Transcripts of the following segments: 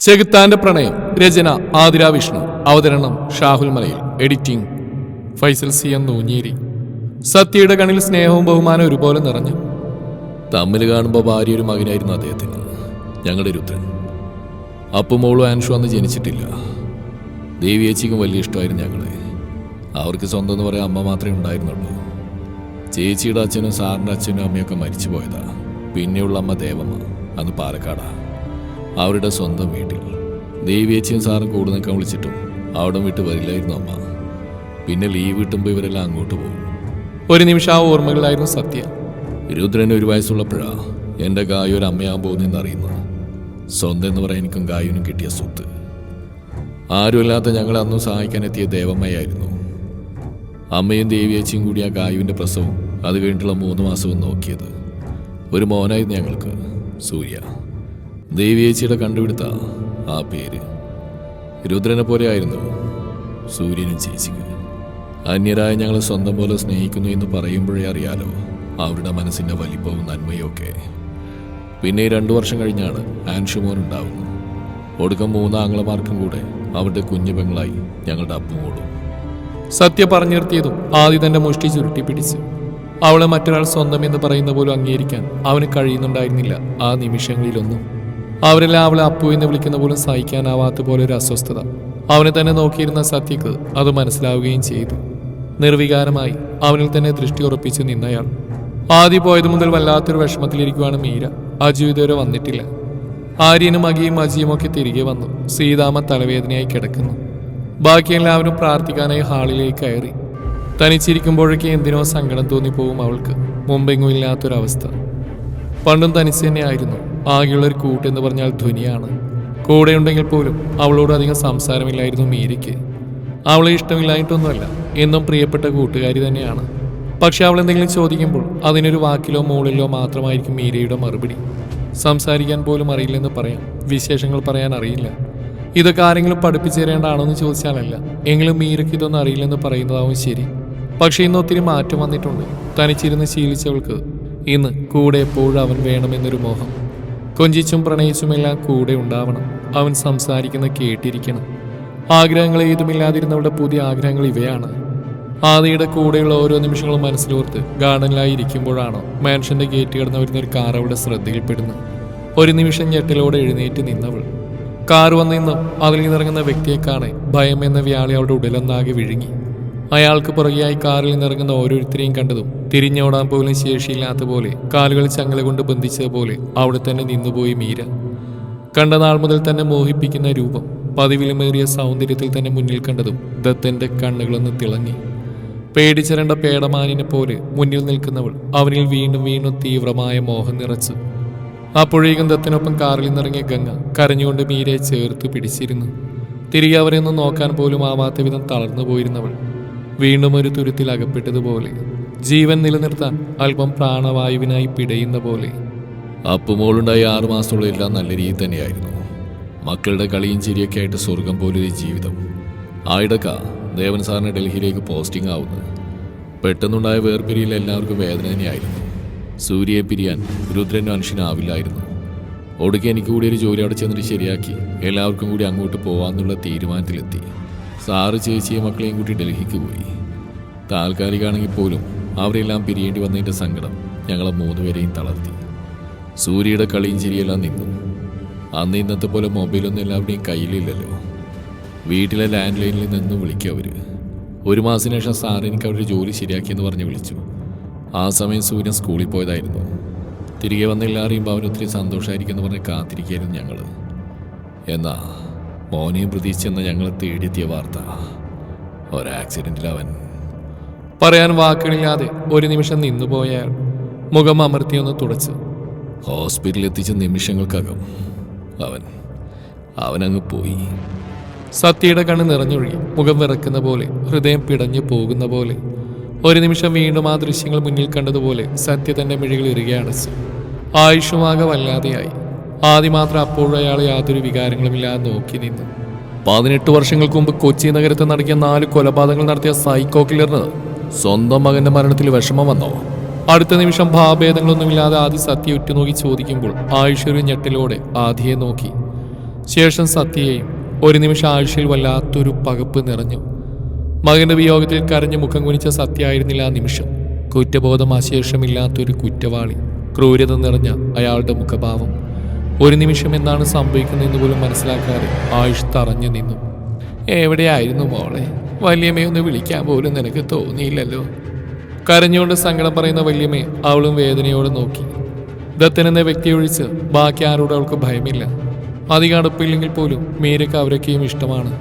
ചെകുത്താന്റെ പ്രണയം രചന ആതിര വിഷ്ണു അവതരണം Shahul Malayil. Editing Faisal C M Noonheri. സത്യയുടെ കണിൽ സ്നേഹവും ബഹുമാനവും ഒരുപോലെ നിറഞ്ഞു തമ്മിൽ കാണുമ്പോൾ ഭാര്യ ഒരു മകനായിരുന്നു അദ്ദേഹത്തിന്. ഞങ്ങളുടെ രുദ്രൻ അപ്പുമോളും ആൻഷു അന്ന് ജനിച്ചിട്ടില്ല. ദേവിയേച്ചിക്കും വലിയ ഇഷ്ടമായിരുന്നു ഞങ്ങളെ. അവർക്ക് സ്വന്തം എന്ന് പറയാൻ അമ്മ മാത്രമേ ഉണ്ടായിരുന്നുള്ളൂ. ചേച്ചിയുടെ അച്ഛനും സാറിന്റെ അച്ഛനും അമ്മയൊക്കെ മരിച്ചു പോയതാ പിന്നെയുള്ള അമ്മ ദേവമ്മ അന്ന് പാലക്കാടാ. അവരുടെ സ്വന്തം വീട്ടിൽ. ദേവിയേച്ചിയും സാറും കൂടെ നിൽക്കാൻ വിളിച്ചിട്ടും അവിടെ വിട്ട് വരില്ലായിരുന്നു അമ്മ. പിന്നെ ലീവ് കിട്ടുമ്പോൾ ഇവരെല്ലാം അങ്ങോട്ട് പോകും. ഒരു നിമിഷം ആ ഓർമ്മകളായിരുന്നു സത്യ. രുദ്രന് ഒരു വയസ്സുള്ളപ്പോഴാ എന്റെ ഗായ ഒരു അമ്മയാകാൻ പോകുന്നതെന്ന് അറിയുന്നത് സ്വന്തം എന്ന് പറയാൻ എനിക്കും ഗായുവിനും കിട്ടിയ സ്വത്ത്. ആരുമില്ലാത്ത ഞങ്ങൾ അന്നും സഹായിക്കാനെത്തിയ ദേവമ്മയായിരുന്നു. അമ്മയും ദേവിയേച്ചിയും കൂടി ആ ഗായുവിന്റെ പ്രസവം അത് കഴിഞ്ഞിട്ടുള്ള മൂന്ന് മാസവും നോക്കിയത്. ഒരു മോനായിരുന്നു ഞങ്ങൾക്ക് സൂര്യ. ദേവിയേച്ചിയുടെ കണ്ടുപിടുത്ത ആ പേര്. രുദ്രനെ പോലെ ആയിരുന്നു സൂര്യനും ചേച്ചിക്ക്. അന്യരായ ഞങ്ങളെ സ്വന്തം പോലെ സ്നേഹിക്കുന്നു എന്ന് പറയുമ്പോഴേ അറിയാലോ അവരുടെ മനസ്സിന്റെ വലിപ്പവും നന്മയും ഒക്കെ. പിന്നെ രണ്ടു വർഷം കഴിഞ്ഞാണ് ആൻഷുമോൻ ഉണ്ടാവുന്നത്. ഒടുക്കം മൂന്നാങ്ങളമാർക്കും കൂടെ അവരുടെ കുഞ്ഞു പെങ്ങളായി ഞങ്ങളുടെ അപ്പുമോളും സത്യ പറഞ്ഞു നിർത്തിയതും ആദ്യം തന്റെ മുഷ്ടി ചുരുട്ടി പിടിച്ച്. അവളെ മറ്റൊരാൾ സ്വന്തം എന്ന് പറയുന്ന പോലും അംഗീകരിക്കാൻ അവന് കഴിയുന്നുണ്ടായിരുന്നില്ല ആ നിമിഷങ്ങളിലൊന്നും. അവരെല്ലാം അവളെ അപ്പു എന്ന് വിളിക്കുന്ന പോലും സഹിക്കാനാവാത്ത പോലെ ഒരു അസ്വസ്ഥത. അവനെ തന്നെ നോക്കിയിരുന്ന സത്യക്ക് അത് മനസ്സിലാവുകയും ചെയ്തു. നിർവികാരമായി അവനിൽ തന്നെ ദൃഷ്ടി ഉറപ്പിച്ച് നിന്നയാൾ. ആദ്യ പോയത് മുതൽ വല്ലാത്തൊരു വിഷമത്തിലിരിക്കുവാണ് മീര. അജു ഇതുവരെ വന്നിട്ടില്ല. ആര്യനും അകിയും അജിയും ഒക്കെ തിരികെ വന്നു. സീതാമ്മ തലവേദനയായി കിടക്കുന്നു. ബാക്കി എല്ലാവരും പ്രാർത്ഥിക്കാനായി ഹാളിലേക്ക് കയറി. തനിച്ചിരിക്കുമ്പോഴൊക്കെ എന്തിനോ സങ്കടം തോന്നിപ്പോവും അവൾക്ക്. മുമ്പെങ്ങും ഇല്ലാത്തൊരവസ്ഥ. പണ്ടും തനിച്ച് തന്നെയായിരുന്നു. ആകെയുള്ളൊരു കൂട്ടെന്ന് പറഞ്ഞാൽ ധ്വനിയാണ് കൂടെയുണ്ടെങ്കിൽ പോലും അവളോട് അധികം സംസാരമില്ലായിരുന്നു മീരയ്ക്ക്. അവളെ ഇഷ്ടമില്ലായിട്ടൊന്നുമല്ല എന്നും പ്രിയപ്പെട്ട കൂട്ടുകാരി തന്നെയാണ്. പക്ഷെ അവൾ എന്തെങ്കിലും ചോദിക്കുമ്പോൾ അതിനൊരു വാക്കിലോ മൂളിലോ മാത്രമായിരിക്കും മീരയുടെ മറുപടി. സംസാരിക്കാൻ പോലും അറിയില്ലെന്ന് പറയാം വിശേഷങ്ങൾ പറയാൻ അറിയില്ല. ഇതൊക്കെ ആരെങ്കിലും പഠിപ്പിച്ചു തരേണ്ടാണോ എന്ന് ചോദിച്ചാലല്ല എങ്കിലും മീരയ്ക്ക് ഇതൊന്നും അറിയില്ലെന്ന് പറയുന്നതാവും ശരി. പക്ഷെ ഇന്ന് ഒത്തിരി മാറ്റം വന്നിട്ടുണ്ട് തനിച്ചിരുന്ന് ശീലിച്ചവൾക്ക് ഇന്ന് കൂടെ എപ്പോഴും അവൻ വേണമെന്നൊരു മോഹം. കൊഞ്ചിച്ചും പ്രണയിച്ചുമെല്ലാം കൂടെ ഉണ്ടാവണം. അവൻ സംസാരിക്കുന്ന കേട്ടിരിക്കണം. ആഗ്രഹങ്ങൾ ഏതുമില്ലാതിരുന്നവളുടെ പുതിയ ആഗ്രഹങ്ങൾ ഇവയാണ്. ആദിയുടെ കൂടെയുള്ള ഓരോ നിമിഷങ്ങളും മനസ്സിലോർത്ത് ഗാർഡനിലായി ഇരിക്കുമ്പോഴാണോ മാൻഷന്റെ ഗേറ്റ് കിടന്ന് വരുന്ന ഒരു കാർ അവളുടെ ശ്രദ്ധയിൽപ്പെടുന്നു ഒരു നിമിഷം ഞെട്ടലോടെ എഴുന്നേറ്റ് നിന്നവൾ. കാർ വന്നിന്നും അതിൽ നിന്നിറങ്ങുന്ന വ്യക്തിയെ കാണെ ഭയം എന്ന വ്യാളി അവളുടെ ഉടലൊന്നാകെ വിഴുങ്ങി. അയാൾക്ക് പുറകെയായി കാറിൽ നിന്നിറങ്ങുന്ന ഓരോരുത്തരെയും കണ്ടതും തിരിഞ്ഞോടാൻ പോലും ശേഷിയില്ലാത്ത പോലെ കാലുകൾ ചങ്ങല കൊണ്ട് ബന്ധിച്ചതുപോലെ അവിടെ തന്നെ നിന്നുപോയി മീര. കണ്ട നാൾ മുതൽ തന്നെ മോഹിപ്പിക്കുന്ന രൂപം പതിവിലുമേറിയ സൗന്ദര്യത്തിൽ തന്നെ മുന്നിൽ കണ്ടതും ദത്തന്റെ കണ്ണുകളൊന്ന് തിളങ്ങി. പേടിച്ചിരണ്ട പേടമാനിനെ പോലെ മുന്നിൽ നിൽക്കുന്നവൾ അവനിൽ വീണ്ടും വീണ്ടും തീവ്രമായ മോഹം നിറച്ചു. അപ്പോഴേക്കും ദത്തിനൊപ്പം കാറിൽ നിന്നിറങ്ങിയ ഗംഗ കരഞ്ഞുകൊണ്ട് മീരയെ ചേർത്ത് പിടിച്ചിരുന്നു. തിരികെ അവരെ ഒന്ന് നോക്കാൻ പോലും ആവാത്ത വിധം തളർന്നു പോയിരുന്നവൾ വീണ്ടും ഒരു തുരുത്തിൽ അകപ്പെട്ടതുപോലെ ജീവൻ നിലനിർത്താൻ അല്പം പ്രാണവായുവിനായി പിടയുന്ന പോലെ. അപ്പുമോളുണ്ടായ ആറുമാസത്തോളം എല്ലാം നല്ല രീതിയിൽ തന്നെയായിരുന്നു. മക്കളുടെ കളിയും ചിരിയൊക്കെ ആയിട്ട് സ്വർഗം പോലൊരു ജീവിതം. ആയിടക്ക ദേവൻ സാറിന് ഡൽഹിയിലേക്ക് പോസ്റ്റിംഗ് ആവുന്നത്. പെട്ടെന്നുണ്ടായ വേർപിരിയിൽ എല്ലാവർക്കും വേദന തന്നെയായിരുന്നു. സൂര്യയെ പിരിയാൻ രുദ്രനും അനുഷ്യനാവില്ലായിരുന്നു ഒടുക്കി എനിക്ക് കൂടി ഒരു ജോലി അവിടെ ചെന്നിട്ട് ശരിയാക്കി. എല്ലാവർക്കും കൂടി അങ്ങോട്ട് പോവാന്നുള്ള തീരുമാനത്തിലെത്തി. സാറ് ചേച്ചിയെ മക്കളെയും കൂട്ടി ഡൽഹിക്ക് പോയി. താൽക്കാലികമാണെങ്കിൽ പോലും അവരെല്ലാം പിരിയേണ്ടി വന്നതിന്റെ സങ്കടം ഞങ്ങളെ മൂന്നുപേരെയും തളർത്തി. സൂര്യയുടെ കളിയും ചിരിയെല്ലാം നിന്നു. അന്ന് ഇന്നത്തെ പോലെ മൊബൈലൊന്നും എല്ലാവരുടെയും കയ്യിലില്ലല്ലോ. വീട്ടിലെ ലാൻഡ് ലൈനിൽ നിന്ന് വിളിക്കുക അവർ ഒരു മാസത്തിന് ശേഷം സാർ എനിക്ക് അവരുടെ ജോലി ശരിയാക്കിയെന്ന് പറഞ്ഞ് വിളിച്ചു. ആ സമയം സൂര്യൻ സ്കൂളിൽ പോയതായിരുന്നു. തിരികെ വന്ന എല്ലാവരെയും അവൻ ഒത്തിരി സന്തോഷമായിരിക്കുമെന്ന് പറഞ്ഞ് കാത്തിരിക്കുകയായിരുന്നു ഞങ്ങൾ എന്നാ മോനെയും പ്രതീക്ഷിച്ചെന്ന ഞങ്ങളെ തേടിയെത്തിയ വാർത്ത. ഒരാക്സിഡന്റിൽ അവൻ പറയാൻ വാക്കുകളില്ലാതെ ഒരു നിമിഷം നിന്നുപോയാൽ മുഖം അമർത്തിയൊന്ന് തുടച്ച് ഹോസ്പിറ്റലിൽ എത്തിച്ച നിമിഷങ്ങൾക്കകം അവൻ അവനങ്ങ് പോയി. സത്യയുടെ കണ്ണ് നിറഞ്ഞൊഴുകി മുഖം വിറക്കുന്ന പോലെ ഹൃദയം പിടഞ്ഞു പോകുന്ന പോലെ ഒരു നിമിഷം വീണ്ടും ആ ദൃശ്യങ്ങൾ മുന്നിൽ കണ്ടതുപോലെ സത്യ തന്റെ മിഴികൾ ഇറുകെ അടച്ചു ആയുഷുമാകെ വല്ലാതെയായി ആദ്യം മാത്രം അപ്പോഴും അയാൾ യാതൊരു വികാരങ്ങളുമില്ലാതെ നോക്കി നിന്നു. പതിനെട്ട് വർഷങ്ങൾക്ക് മുമ്പ് കൊച്ചി നഗരത്തിൽ നടക്കിയ നാല് കൊലപാതകങ്ങൾ നടത്തിയ സൈക്കോ കില്ലറിന് സ്വന്തം മകന്റെ മരണത്തിൽ വിഷമം വന്നോ. അടുത്ത നിമിഷം ഭാഭേദങ്ങളൊന്നുമില്ലാതെ ആദ്യ സത്യ ഉറ്റുനോക്കി ചോദിക്കുമ്പോൾ ആയുഷ് ഒരു ആദ്യയെ ആദിയെ നോക്കി. ശേഷം സത്യയെയും ഒരു നിമിഷം ആഴ്ചയിൽ വല്ലാത്തൊരു പകപ്പ് നിറഞ്ഞു. മകന്റെ വിയോഗത്തിൽ കരഞ്ഞു മുഖം കുനിച്ച സത്യ ആയിരുന്നില്ല ആ നിമിഷം. കുറ്റബോധം അശേഷമില്ലാത്തൊരു കുറ്റവാളി ക്രൂരത നിറഞ്ഞ അയാളുടെ മുഖഭാവം. ഒരു നിമിഷം എന്താണ് സംഭവിക്കുന്നതെന്ന് പോലും മനസ്സിലാക്കാതെ ആയുഷ് തറഞ്ഞു നിന്നു. എവിടെയായിരുന്നു മോളെ? വല്യമ്മയൊന്ന് വിളിക്കാൻ പോലും നിനക്ക് തോന്നിയില്ലല്ലോ. കരഞ്ഞുകൊണ്ട് സങ്കടം പറയുന്ന വല്യമ്മയെ അവളും വേദനയോട് നോക്കി. ദത്തൻ എന്ന വ്യക്തി ഒഴിച്ച് ബാക്കി ആരോടും അവൾക്ക് ഭയമില്ല. അധികം അടുപ്പില്ലെങ്കിൽ പോലും മീരയ്ക്ക് അവരൊക്കെയും ഇഷ്ടമാണ്.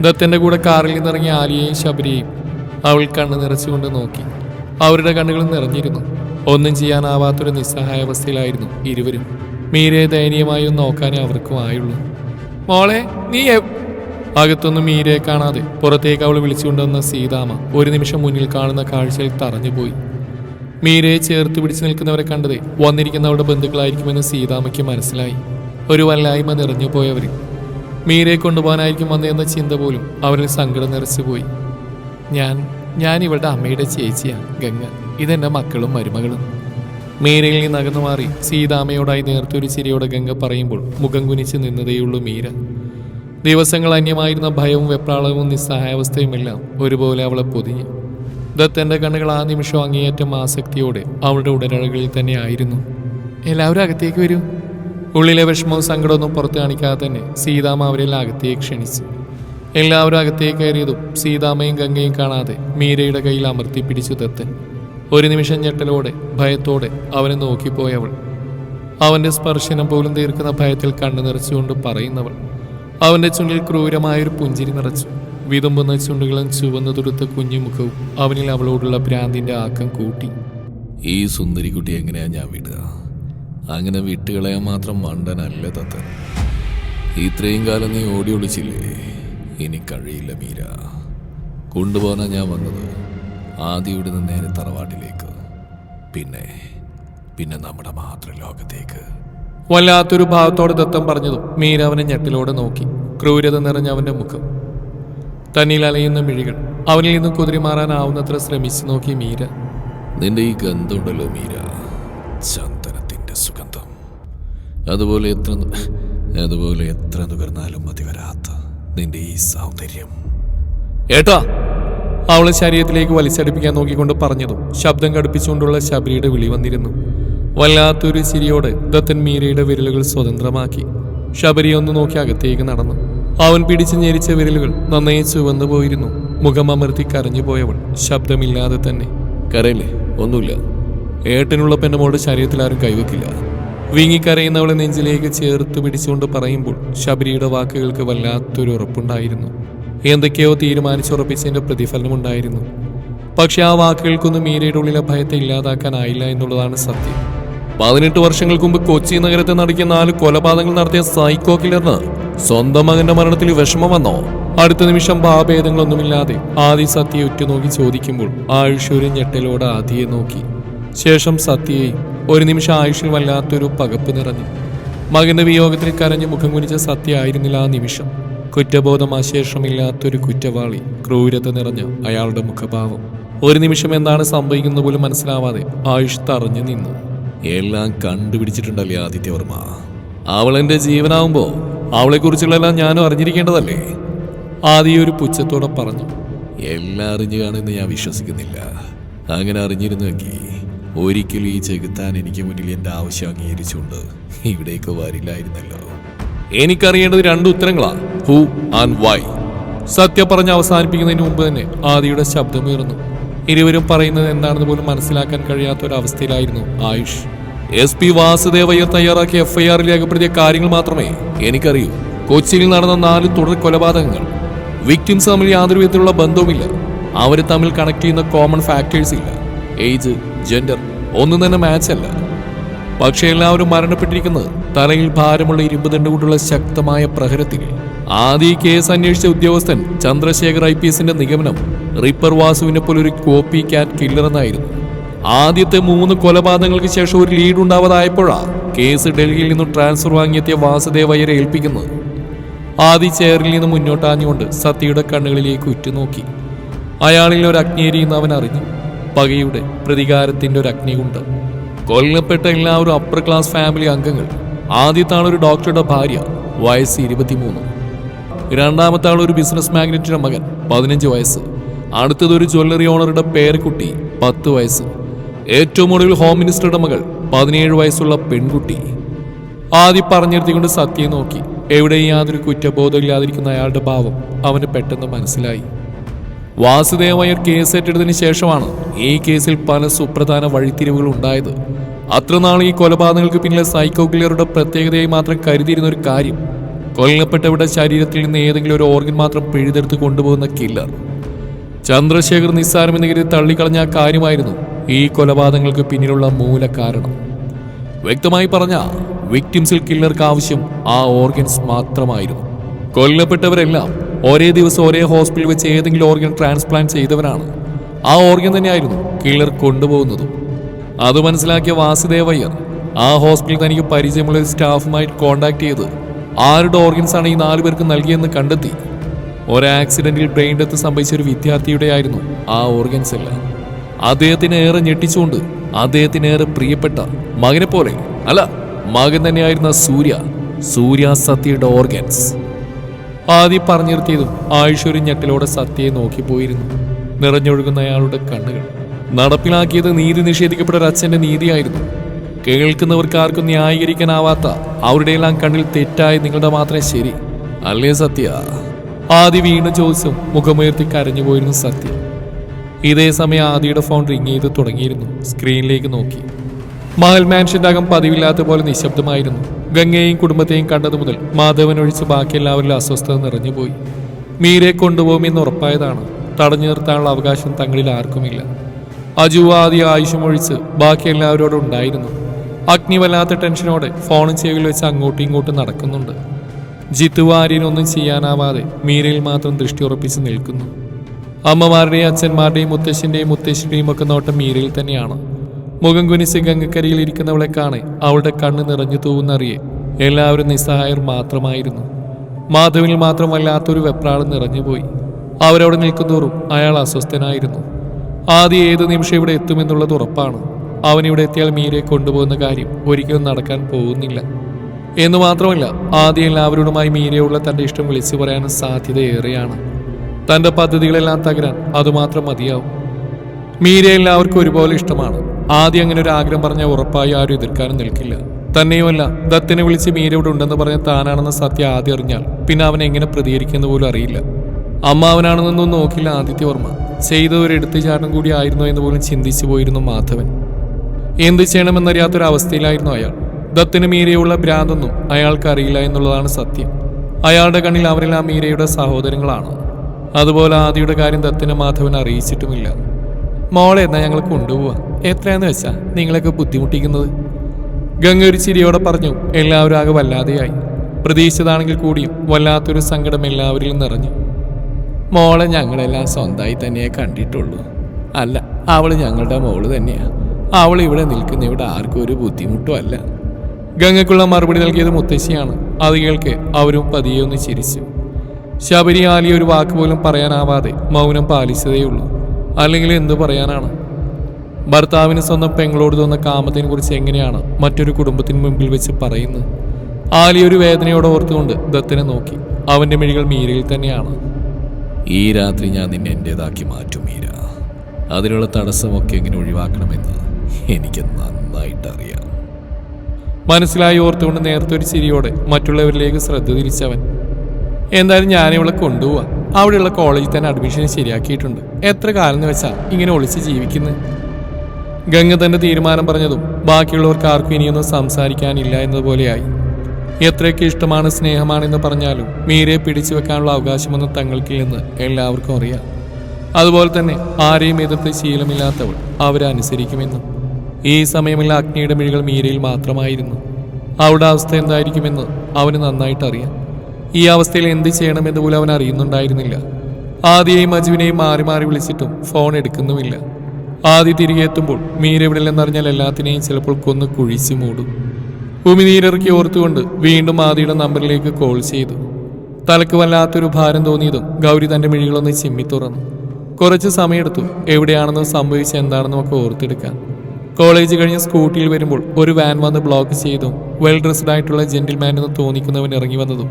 ദത്തന്റെ കൂടെ കാറിൽ നിന്നിറങ്ങിയ ആലിയെയും ശബരിയെയും അവൾ കണ്ണ് നിറച്ചുകൊണ്ട് നോക്കി. അവരുടെ കണ്ണുകളും നിറഞ്ഞിരുന്നു. ഒന്നും ചെയ്യാനാവാത്തൊരു നിസ്സഹായാവസ്ഥയിലായിരുന്നു ഇരുവരും. മീരയെ ദയനീയമായി ഒന്ന് നോക്കാനേ അവർക്കും ആയുള്ളൂ. മോളെ നീ അകത്തൊന്നും മീരയെ കാണാതെ പുറത്തേക്ക് അവൾ വിളിച്ചുകൊണ്ടുവന്ന സീതാമ ഒരു നിമിഷം മുന്നിൽ കാണുന്ന കാഴ്ചയിൽ തറഞ്ഞുപോയി. മീരയെ ചേർത്ത് പിടിച്ചു നിൽക്കുന്നവരെ കണ്ടത് വന്നിരിക്കുന്നവരുടെ ബന്ധുക്കളായിരിക്കുമെന്ന് സീതാമയ്ക്ക് മനസ്സിലായി. ഒരു വല്ലായ്മ നിറഞ്ഞു മീരയെ കൊണ്ടുപോകാനായിരിക്കും വന്നതെന്ന ചിന്ത പോലും അവരിൽ സങ്കടം നിറച്ചുപോയി. ഞാൻ ഞാൻ ഇവളുടെ അമ്മയുടെ ചേച്ചിയാണ് ഗംഗ. ഇതെന്റെ മക്കളും മരുമകളും. മീരയിൽ നിന്ന് അകന്നു മാറി സീതാമ്മയോടായി നേർത്തൊരു ചിരിയോടെ ഗംഗ പറയുമ്പോൾ മുഖം കുനിച്ച് നിന്നതേയുള്ളൂ മീര. ദിവസങ്ങൾ അന്യമായിരുന്ന ഭയവും വെപ്രാളവും നിസ്സഹായാവസ്ഥയുമെല്ലാം ഒരുപോലെ അവളെ പൊതിഞ്ഞു. ദത്തന്റെ കണ്ണുകൾ ആ നിമിഷം അങ്ങേയറ്റം ആസക്തിയോടെ അവളുടെ ഉടലകളിൽ തന്നെ ആയിരുന്നു. എല്ലാവരും അകത്തേക്ക് വരൂ. ഉള്ളിലെ വിഷമവും സങ്കടമൊന്നും പുറത്ത് കാണിക്കാതെ തന്നെ സീതാമ്മ അവരെല്ലാം അകത്തേക്ക് ക്ഷണിച്ചു. എല്ലാവരും അകത്തേക്ക് കയറിയതും സീതാമ്മയും ഗംഗയും കാണാതെ മീരയുടെ കയ്യിൽ അമർത്തി പിടിച്ചു ദത്തൻ. ഒരു നിമിഷം ഞെട്ടലോടെ ഭയത്തോടെ അവനെ നോക്കിപ്പോയവൾ. അവന്റെ സ്പർശനം പോലും തീർക്കുന്ന ഭയത്തിൽ കണ്ണു നിറച്ചുകൊണ്ട് പറയുന്നവൾ. അവന്റെ ചുണ്ടിൽ ക്രൂരമായൊരു പുഞ്ചിരി നിറച്ചു. വിതുമ്പുന്ന ചുണ്ടുകളും ചുവന്നു തുടുത്ത കുഞ്ഞുമുഖവും അവനിൽ അവളോടുള്ള ഭ്രാന്തിന്റെ ആക്കം കൂട്ടി. ഈ സുന്ദരിക്കുട്ടി എങ്ങനെയാ ഞാൻ വിടുക? അങ്ങനെ വിട്ടുകളയാൻ മാത്രം മണ്ടനല്ല തത്ത ഇത്രയും കാലം നീ ഓടി ഒളിച്ചില്ലേ? ഇനി കഴിയില്ല മീര. കൊണ്ടുപോകാനാ ഞാൻ വന്നത്. ആദ്യം നേരെ തറവാട്ടിലേക്ക്. പിന്നെ പിന്നെ നമ്മുടെ മാത്രം ലോകത്തേക്ക്. വല്ലാത്തൊരു ഭാവത്തോടെ ദത്തം പറഞ്ഞതും മീര അവനെ ഞെട്ടിലോടെ നോക്കി. ക്രൂരത നിറഞ്ഞ അവന്റെ മുഖം. തന്നിൽ അലയുന്ന മിഴികൾ. അവനിൽ നിന്ന് കുതിരി മാറാനാവുന്നത്ര ശ്രമിച്ചു നോക്കി മീര. നിന്റെ ഈ ഗന്ധമുണ്ടല്ലോ മീര. ചന്ദനത്തിന്റെ സുഗന്ധം. അതുപോലെ എത്ര അതുപോലെ എത്ര നുകർന്നാലും മതി വരാത്ത നിന്റെ ഈ സൗന്ദര്യം. ഏട്ടാ അവളെ ശരീരത്തിലേക്ക് വലിച്ചടുപ്പിക്കാൻ നോക്കിക്കൊണ്ട് പറഞ്ഞതും ശബ്ദം കടുപ്പിച്ചുകൊണ്ടുള്ള ശബരിയുടെ വിളി വന്നിരുന്നു. വല്ലാത്തൊരു ചിരിയോടെ ദത്തൻ മീരയുടെ വിരലുകൾ സ്വതന്ത്രമാക്കി. ശബരി ഒന്ന് നോക്കി അകത്തേക്ക് നടന്നു. അവൻ പിടിച്ചു ഞെരിച്ച വിരലുകൾ നന്നായി ചുവന്നു പോയിരുന്നു. മുഖമമർത്തി കരഞ്ഞു പോയവൾ ശബ്ദമില്ലാതെ തന്നെ കരയില്ലേ? ഒന്നുമില്ല. ഏട്ടനുള്ള പെണ്ണമോളുടെ ശരീരത്തിൽ ആരും കൈവക്കില്ല. വിങ്ങിക്കരയുന്നവളെ നെഞ്ചിലേക്ക് ചേർത്ത് പിടിച്ചുകൊണ്ട് പറയുമ്പോൾ ശബരിയുടെ വാക്കുകൾക്ക് വല്ലാത്തൊരു ഉറപ്പുണ്ടായിരുന്നു. എന്തൊക്കെയോ തീരുമാനിച്ചുറപ്പിച്ചതിന്റെ പ്രതിഫലനമുണ്ടായിരുന്നു. പക്ഷെ ആ വാക്കുകൾക്കൊന്നും മീരയുടെ ഉള്ളിലെ ഭയത്തെ ഇല്ലാതാക്കാനായില്ല എന്നുള്ളതാണ് സത്യം. പതിനെട്ട് വർഷങ്ങൾക്ക് മുമ്പ് കൊച്ചി നഗരത്തിൽ നടക്കിയ നാല് കൊലപാതകങ്ങൾ നടത്തിയ സൈക്കോ കില്ലറിന് സ്വന്തം മകന്റെ മരണത്തിൽ വിഷമം വന്നോ? അടുത്ത നിമിഷം ഭാഭേദങ്ങളൊന്നുമില്ലാതെ ആദി സത്യയെ ഉറ്റുനോക്കി ചോദിക്കുമ്പോൾ ആയുഷ് ഒരു ഞെട്ടലോടെ ആദിയെ നോക്കി. ശേഷം സത്യയെ ഒരു നിമിഷം ആയുഷിൽ വല്ലാത്തൊരു പകപ്പ് നിറഞ്ഞു. മകന്റെ വിയോഗത്തിൽ കരഞ്ഞ് മുഖം കുനിച്ച സത്യ ആയിരുന്നില്ല ആ നിമിഷം. കുറ്റബോധം അശേഷമില്ലാത്തൊരു കുറ്റവാളി ക്രൂരത നിറഞ്ഞ അയാളുടെ മുഖഭാവം. ഒരു നിമിഷം എന്താണ് സംഭവിക്കുന്നത് പോലും മനസ്സിലാവാതെ ആയുഷ് തറഞ്ഞു നിന്നു. എല്ലാം കണ്ടുപിടിച്ചിട്ടുണ്ടല്ലേ ആദിത്യവർമ്മ? അവൾ എന്റെ ജീവനാവുമ്പോ അവളെക്കുറിച്ചുള്ളതെല്ലാം ഞാനും അറിഞ്ഞിരിക്കേണ്ടതല്ലേ? ആദ്യ ഒരു പുച്ഛത്തോടെ പറഞ്ഞു. എല്ലാം അറിഞ്ഞു കാണുമെന്ന് ഞാൻ വിശ്വസിക്കുന്നില്ല. അങ്ങനെ അറിഞ്ഞിരുന്നുവെങ്കിൽ ഒരിക്കലും ഈ ചെകുത്താൻ എനിക്ക് മുന്നിൽ എന്റെ ആവശ്യം അംഗീകരിച്ചുകൊണ്ട് ഇവിടേക്ക് വരില്ലായിരുന്നല്ലോ. എനിക്കറിയേണ്ടത് രണ്ട് ഉത്തരങ്ങളാ ഹൂ ആൻഡ് വൈ സത്യ പറഞ്ഞ് അവസാനിപ്പിക്കുന്നതിന് മുമ്പ് തന്നെ ആദിയുടെ ശബ്ദമുയർന്നു ഇരുവരും പറയുന്നത് എന്താണെന്ന് പോലും മനസ്സിലാക്കാൻ കഴിയാത്ത ഒരു അവസ്ഥയിലായിരുന്നു ആയുഷ്. എസ് പി വാസുദേവയ്യർ തയ്യാറാക്കിയ എഫ്ഐആറിൽ രേഖപ്പെടുത്തിയ കാര്യങ്ങൾ മാത്രമേ എനിക്കറിയൂ. കൊച്ചിയിൽ നടന്ന നാല് തുടർ കൊലപാതകങ്ങൾ. വിക്ടിംസ് തമ്മിൽ യാതൊരു വിധത്തിലുള്ള ബന്ധവുമില്ല. അവർ തമ്മിൽ കണക്ട് ചെയ്യുന്ന കോമൺ ഫാക്ടേഴ്സ് ഇല്ല. ഏജ് ജെൻഡർ ഒന്നും തന്നെ മാച്ച് അല്ല. പക്ഷേ എല്ലാവരും മരണപ്പെട്ടിരിക്കുന്നത് തലയിൽ ഭാരമുള്ള ഇരുമ്പ് കൊണ്ടുള്ള ശക്തമായ പ്രഹരത്തിൽ ആദ്യ കേസ് അന്വേഷിച്ച ഉദ്യോഗസ്ഥൻ ചന്ദ്രശേഖർ ഐ പി എസിന്റെ നിഗമനം റിപ്പർ വാസുവിനെ പോലെ ഒരു കോപ്പി ക്യാറ്റ് കില്ലർ എന്നായിരുന്നു. ആദ്യത്തെ മൂന്ന് കൊലപാതകങ്ങൾക്ക് ശേഷം ഒരു ലീഡ് ഉണ്ടാവാതായപ്പോഴാ കേസ് ഡൽഹിയിൽ നിന്നും ട്രാൻസ്ഫർ വാങ്ങിയെത്തിയ വാസുദേവ് അയ്യരെ ഏൽപ്പിക്കുന്നത്. ആദി ചെയറിൽ നിന്ന് മുന്നോട്ടാഞ്ഞുകൊണ്ട് സത്യയുടെ കണ്ണുകളിലേക്ക് ഉറ്റുനോക്കി. അയാളിൽ ഒരു അഗ്നിരി എരിയുന്ന അവൻ അറിഞ്ഞു. പകയുടെ പ്രതികാരത്തിന്റെ ഒരു അഗ്നിയുണ്ട്. കൊല്ലപ്പെട്ട എല്ലാവരും അപ്പർ ക്ലാസ് ഫാമിലി അംഗങ്ങൾ. ആദ്യത്താണ് ഒരു ഡോക്ടറുടെ ഭാര്യ വയസ്സ് ഇരുപത്തിമൂന്ന്. രണ്ടാമത്തെ ആൾ ഒരു ബിസിനസ് മാഗ്നറ്റിന്റെ മകൻ പതിനഞ്ച് വയസ്സ്. അടുത്തത് ഒരു ജ്വല്ലറി ഓണറുടെ പേരക്കുട്ടി പത്ത് വയസ്സ്. ഏറ്റവും ഒടുവിൽ ഹോം മിനിസ്റ്ററുടെ മകൾ പതിനേഴ് വയസ്സുള്ള പെൺകുട്ടി. ആദ്യം പറഞ്ഞിരുത്തിക്കൊണ്ട് സത്യം നോക്കി. എവിടെയും യാതൊരു കുറ്റബോധമില്ലാതിരിക്കുന്ന അയാളുടെ ഭാവം അവന് പെട്ടെന്ന് മനസ്സിലായി. വാസുദേവയർ കേസ് ഏറ്റെടുത്തതിന് ശേഷമാണ് ഈ കേസിൽ പല സുപ്രധാന വഴിത്തിരിവുകൾ ഉണ്ടായത്. അത്രനാൾ ഈ കൊലപാതകങ്ങൾക്ക് പിന്നിലെ സൈക്കോ കില്ലറുടെ പ്രത്യേകതയായി മാത്രം കരുതിയിരുന്ന ഒരു കാര്യം. കൊല്ലപ്പെട്ടവരുടെ ശരീരത്തിൽ നിന്ന് ഏതെങ്കിലും ഒരു ഓർഗൻ മാത്രം പിഴുതെടുത്ത് കൊണ്ടുപോകുന്ന കില്ലർ ചന്ദ്രശേഖർ നിസ്സാരം എന്ന് കരുതി തള്ളിക്കളഞ്ഞ കാര്യമായിരുന്നു ഈ കൊലപാതകങ്ങൾക്ക് പിന്നിലുള്ള മൂല കാരണം. വ്യക്തമായി പറഞ്ഞ വിക്ടിംസിൽ കില്ലർക്ക് ആവശ്യം ആ ഓർഗൻസ് മാത്രമായിരുന്നു. കൊല്ലപ്പെട്ടവരെല്ലാം ഒരേ ദിവസം ഒരേ ഹോസ്പിറ്റലിൽ വെച്ച് ഏതെങ്കിലും ഓർഗൻ ട്രാൻസ്പ്ലാന്റ് ചെയ്തവരാണ്. ആ ഓർഗൻ തന്നെയായിരുന്നു കില്ലർ കൊണ്ടുപോകുന്നതും. അത് മനസ്സിലാക്കിയ വാസുദേവയ്യർ ആ ഹോസ്പിറ്റലിൽ തനിക്ക് പരിചയമുള്ള ഒരു സ്റ്റാഫുമായിട്ട് കോണ്ടാക്ട് ചെയ്ത് ആരുടെ ഓർഗൻസ് ആണ് ഈ നാലു പേർക്ക് നൽകിയെന്ന് കണ്ടെത്തി. ഒരു ആക്സിഡന്റിൽ ബ്രെയിൻ ഡെത്ത് സംഭവിച്ച ഒരു വിദ്യാർത്ഥിയുടെ ആയിരുന്നു ആ ഓർഗൻസ് എല്ലാം. അദ്ദേഹത്തിന് ഏറെ ഞെട്ടിച്ചുകൊണ്ട് അദ്ദേഹത്തിന് ഏറെ പ്രിയപ്പെട്ട മകനെ പോലെ അല്ല മകൻ തന്നെയായിരുന്ന സൂര്യ സൂര്യ സത്യയുടെ ഓർഗൻസ് ആദ്യം പറഞ്ഞു നിർത്തിയതും ആയുഷ് ഒരു ഞെട്ടലോടെ സത്യയെ നോക്കിപ്പോയിരുന്നു. നിറഞ്ഞൊഴുകുന്ന അയാളുടെ കണ്ണുകൾ. നടപ്പിലാക്കിയത് നീതി നിഷേധിക്കപ്പെട്ട ഒരു നീതിയായിരുന്നു. കേൾക്കുന്നവർക്ക് ആർക്കും ന്യായീകരിക്കാനാവാത്ത അവരുടെ എല്ലാം കണ്ണിൽ തെറ്റായി നിങ്ങളുടെ മാത്രമേ ശരി. അല്ലേ സത്യ? ആദി വീണ്ടും ചോദിച്ചും മുഖമുയർത്തി കരഞ്ഞുപോയിരുന്നു സത്യ. ഇതേ സമയം ആദിയുടെ ഫോൺ റിങ് ചെയ്ത് തുടങ്ങിയിരുന്നു. സ്ക്രീനിലേക്ക് നോക്കി. മഹൽ മാൻഷന്റെ അകം പതിവില്ലാത്ത പോലെ നിശബ്ദമായിരുന്നു. ഗംഗയെയും കുടുംബത്തെയും കണ്ടതു മുതൽ മാധവൻ ഒഴിച്ച് ബാക്കി എല്ലാവരിലും അസ്വസ്ഥത നിറഞ്ഞുപോയി മീരെ കൊണ്ടുപോകുമെന്ന് ഉറപ്പായതാണ്. തടഞ്ഞു നിർത്താനുള്ള അവകാശം തങ്ങളിൽ ആർക്കുമില്ല. അജു ആദ്യ ആയുഷം ബാക്കി എല്ലാവരോടും ഉണ്ടായിരുന്നു. അഗ്നി വല്ലാത്ത ടെൻഷനോടെ ഫോണും ചെവിയിൽ വെച്ച് അങ്ങോട്ടും ഇങ്ങോട്ടും നടക്കുന്നുണ്ട്. ജിത്തു ആര്യനൊന്നും ചെയ്യാനാവാതെ മീരയിൽ മാത്രം ദൃഷ്ടി ഉറപ്പിച്ച് നിൽക്കുന്നു. അമ്മമാരുടെയും അച്ഛന്മാരുടെയും മുത്തശ്ശന്റെയും മുത്തശ്ശിയുടെയും ഒക്കെ നോട്ടം മീരയിൽ തന്നെയാണ്. മുഖം കുനിച്ച് ഗംഗക്കരയിൽ ഇരിക്കുന്നവളെ കാണെ അവളുടെ കണ്ണ് നിറഞ്ഞു തൂവുന്നറിയെ എല്ലാവരും നിസ്സഹായർ മാത്രമായിരുന്നു. മാധവിൽ മാത്രം വല്ലാത്തൊരു വെപ്രാളം നിറഞ്ഞുപോയി. അവരവിടെ നിൽക്കുന്നതോറും അയാൾ അസ്വസ്ഥനായിരുന്നു. ആദ്യം ഏത് നിമിഷം ഇവിടെ എത്തുമെന്നുള്ളത് ഉറപ്പാണ്. അവൻ ഇവിടെ എത്തിയാൽ മീരയെ കൊണ്ടുപോകുന്ന കാര്യം ഒരിക്കലും നടക്കാൻ പോകുന്നില്ല. എന്ന് മാത്രമല്ല ആദ്യം എല്ലാവരോടുമായി മീരയുള്ള തന്റെ ഇഷ്ടം വിളിച്ചു പറയാൻ സാധ്യത ഏറെയാണ്. തന്റെ പദ്ധതികളെല്ലാം തകരാൻ അതുമാത്രം മതിയാവും. മീര എല്ലാവർക്കും ഒരുപോലെ ഇഷ്ടമാണ്. ആദ്യം അങ്ങനെ ഒരു ആഗ്രഹം പറഞ്ഞാൽ ഉറപ്പായി ആരും എതിർക്കാനും നിൽക്കില്ല. തന്നെയുമല്ല ദത്തിനെ വിളിച്ച് മീര ഇവിടെ ഉണ്ടെന്ന് പറഞ്ഞ താനാണെന്ന സത്യം ആദ്യം അറിഞ്ഞാൽ പിന്നെ അവൻ എങ്ങനെ പ്രതികരിക്കുന്ന പോലും അറിയില്ല. അമ്മാവനാണെന്നൊന്നും നോക്കില്ല ആദിത്യവർമ്മ ചെയ്ത ഒരു എടുത്തുചാട്ടം കൂടി ആയിരുന്നോ എന്ന് പോലും ചിന്തിച്ചു പോയിരുന്നു മാധവൻ. എന്ത് ചെയ്യണമെന്നറിയാത്തൊരവസ്ഥയിലായിരുന്നു അയാൾ. ദത്തിന് മീരയുള്ള ഭ്രാന്തൊന്നും അയാൾക്കറിയില്ല എന്നുള്ളതാണ് സത്യം. അയാളുടെ കണ്ണിൽ അവരെല്ലാം മീരയുടെ സഹോദരങ്ങളാണ്. അതുപോലെ ആദിയുടെ കാര്യം ദത്തിന് മാധവൻ അറിയിച്ചിട്ടുമില്ല. മോളെ എന്നാ ഞങ്ങൾ കൊണ്ടുപോവാ. എത്രയാന്ന് വെച്ചാ നിങ്ങളൊക്കെ ബുദ്ധിമുട്ടിക്കുന്നത്? ഗംഗ ഒരു ചിരിയോടെ പറഞ്ഞു എല്ലാവരും ആകെ വല്ലാതെയായി. പ്രതീക്ഷിച്ചതാണെങ്കിൽ കൂടിയും വല്ലാത്തൊരു സങ്കടം എല്ലാവരിലും നിറഞ്ഞു. മോളെ ഞങ്ങളെല്ലാം സ്വന്തമായി തന്നെയേ കണ്ടിട്ടുള്ളൂ. അല്ല അവൾ ഞങ്ങളുടെ മോൾ തന്നെയാണ് അവൾ ഇവിടെ നിൽക്കുന്ന ഇവിടെ ആർക്കും ഒരു ബുദ്ധിമുട്ടും അല്ല. ഗംഗക്കുള്ള മറുപടി നൽകിയത് മുത്തശ്ശിയാണ്. അത് കേൾക്ക് അവരും പതിയെ ഒന്ന് ചിരിച്ചു. ശബരി ആലി ഒരു വാക്ക് പോലും പറയാനാവാതെ മൗനം പാലിച്ചതേയുള്ളൂ. അല്ലെങ്കിൽ എന്തു പറയാനാണ്? ഭർത്താവിന് സ്വന്തം പെങ്ങളോട് തോന്ന കാമത്തിനെ കുറിച്ച് എങ്ങനെയാണ് മറ്റൊരു കുടുംബത്തിന് മുമ്പിൽ വെച്ച് പറയുന്നത്? ആലി ഒരു വേദനയോടെ ഓർത്തുകൊണ്ട് ദത്തിനെ നോക്കി. അവന്റെ മിഴികൾ മീരയിൽ തന്നെയാണ്. ഈ രാത്രി ഞാൻ നിന്നെ എന്റെതാക്കി മാറ്റും മീര. അതിനുള്ള തടസ്സമൊക്കെ എങ്ങനെ ഒഴിവാക്കണമെന്ന് എനിക്ക് നന്നായിട്ടറിയാം. മനസ്സിലായി ഓർത്തുകൊണ്ട് നേരത്തെ ഒരു ചിരിയോടെ മറ്റുള്ളവരിലേക്ക് ശ്രദ്ധ തിരിച്ചവൻ. എന്തായാലും ഞാനിവളെ കൊണ്ടുപോവാ. അവിടെയുള്ള കോളേജിൽ തന്നെ അഡ്മിഷൻ ശരിയാക്കിയിട്ടുണ്ട്. എത്ര കാലം എന്ന് വെച്ചാൽ ഇങ്ങനെ ഒളിച്ച് ജീവിക്കുന്നു? ഗംഗ തന്റെ തീരുമാനം പറഞ്ഞതും ബാക്കിയുള്ളവർക്ക് ആർക്കും ഇനിയൊന്നും സംസാരിക്കാനില്ല എന്നതുപോലെയായി. എത്രയൊക്കെ ഇഷ്ടമാണ് സ്നേഹമാണെന്ന് പറഞ്ഞാലും മീരയെ പിടിച്ചു വെക്കാനുള്ള അവകാശമൊന്നും തങ്ങൾക്കില്ലെന്ന് എല്ലാവർക്കും അറിയാം. അതുപോലെ തന്നെ ആരെയും എതിർത്ത് ശീലമില്ലാത്തവൾ അവരെ അനുസരിക്കുമെന്നും ഈ സമയമുള്ള അഗ്നിയുടെ മിഴികൾ മീരയിൽ മാത്രമായിരുന്നു. അവളുടെ അവസ്ഥ എന്തായിരിക്കുമെന്ന് അവന് നന്നായിട്ട് അറിയാം. ഈ അവസ്ഥയിൽ എന്ത് ചെയ്യണമെന്ന് പോലും അവൻ അറിയുന്നുണ്ടായിരുന്നില്ല. ആദിയെയും മജുവിനെയും മാറി മാറി വിളിച്ചിട്ടും ഫോൺ എടുക്കുന്നുമില്ല. ആദി തിരികെ എത്തുമ്പോൾ മീര ഇവിടെല്ലെന്നറിഞ്ഞാൽ എല്ലാത്തിനെയും ചിലപ്പോൾ കൊന്ന് കുഴിച്ചു മൂടും. ഉമിനീരിറക്കി ഓർത്തുകൊണ്ട് വീണ്ടും ആദിയുടെ നമ്പറിലേക്ക് കോൾ ചെയ്തു. തലക്ക് വല്ലാത്തൊരു ഭാരം തോന്നിയതും ഗൗരി തന്റെ മിഴികളൊന്ന് ചിമ്മി തുറന്നു. കുറച്ച് സമയമെടുത്തു എവിടെയാണെന്ന് സംഭവിച്ച എന്താണെന്നും ഒക്കെ ഓർത്തെടുക്കാൻ. കോളേജ് കഴിഞ്ഞ് സ്കൂട്ടിയിൽ വരുമ്പോൾ ഒരു വാൻ വന്ന് ബ്ലോക്ക് ചെയ്തും വെൽ ഡ്രസ്ഡ് ആയിട്ടുള്ള ജെന്റിൽമാൻ എന്ന് തോന്നിക്കുന്നവൻ ഇറങ്ങി വന്നതും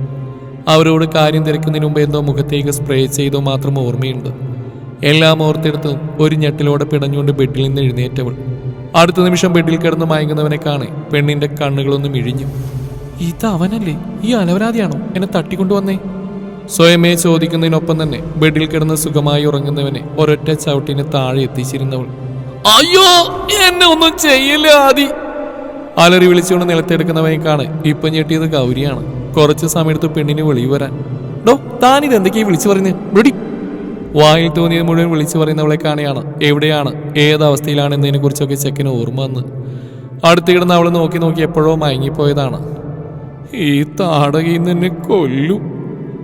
അവരോട് കാര്യം തിരക്കുന്നതിന് മുമ്പ് എന്തോ മുഖത്തേക്ക് സ്പ്രേ ചെയ്തോ മാത്രം ഓർമ്മയുണ്ട്. എല്ലാം ഓർത്തെടുത്തും ഒരു ഞെട്ടിലോടെ പിടഞ്ഞുകൊണ്ട് ബെഡിൽ നിന്ന് എഴുന്നേറ്റവൾ. അടുത്ത നിമിഷം ബെഡിൽ കിടന്ന് മയങ്ങുന്നവനെ കാണെ. പെണ്ണിന്റെ കണ്ണുകളൊന്നും ഇഴിഞ്ഞു ഇത് അവനല്ലേ? ഈ അനവരാധിയാണോ എന്നെ തട്ടിക്കൊണ്ടുവന്നേ സ്വയമേ ചോദിക്കുന്നതിനൊപ്പം തന്നെ ബെഡിൽ കിടന്ന് സുഖമായി ഉറങ്ങുന്നവനെ ഒരൊറ്റ ചവിട്ടിന് താഴെ എത്തിച്ചിരുന്നവൾ. അയ്യോ എന്നെ ഒന്നും ചെയ്യില്ല ആദി. അലറി വിളിച്ചുകൊണ്ട് നിലത്തെടുക്കുന്നവനെ കാണെ. ഇപ്പൊ ഞെട്ടിയത് ഗൗരിയാണ്. കുറച്ച് സമയത്ത് പെണ്ണിന് വെളിയിൽ വരാൻ. ഡോ താനിത് എന്തൊക്കെയാ വിളിച്ചു പറയുന്നത് വായിൽ തോന്നിയത് മുഴുവൻ വിളിച്ചു പറയുന്നവളെ കാണുകയാണ്. എവിടെയാണ്? ഏത് അവസ്ഥയിലാണ് എന്നതിനെ കുറിച്ചൊക്കെ ചെക്കന് ഓർമ്മ വന്ന്. അടുത്ത് കിടന്ന് അവൾ നോക്കി നോക്കി എപ്പോഴോ മയങ്ങിപ്പോയതാണ്. ഈ താടകയിൽ നിന്നെ കൊല്ലു.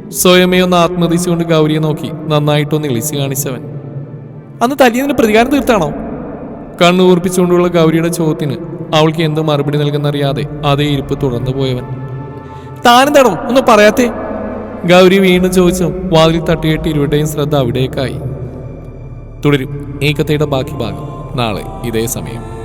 സ്വയമേ ഒന്ന് ആത്മഹതിച്ചുകൊണ്ട് ഗൗരിയെ നോക്കി. നന്നായിട്ടൊന്ന് ഇളിച്ചു കാണിച്ചവൻ. അന്ന് തല്ലിയതിന് പ്രതികാരം തീർത്താണോ? കണ്ണു ഊർപ്പിച്ചുകൊണ്ടുള്ള ഗൗരിയുടെ ചോദ്യത്തിന് അവൾക്ക് എന്ത് മറുപടി നൽകുന്നറിയാതെ അതേ ഇരിപ്പ് തുടർന്നു പോയവൻ താനെന്താണോ? ഒന്നും പറയാത്തേ. ഗൗരി വീണ്ടും ചോദിച്ചു വാതിൽ തട്ടിയിട്ട് ഇരുവരുടെയും ശ്രദ്ധ അവിടേക്കായി. തുടരും. ഈ കഥയുടെ ബാക്കി ഭാഗം. നാളെ ഇതേ സമയം.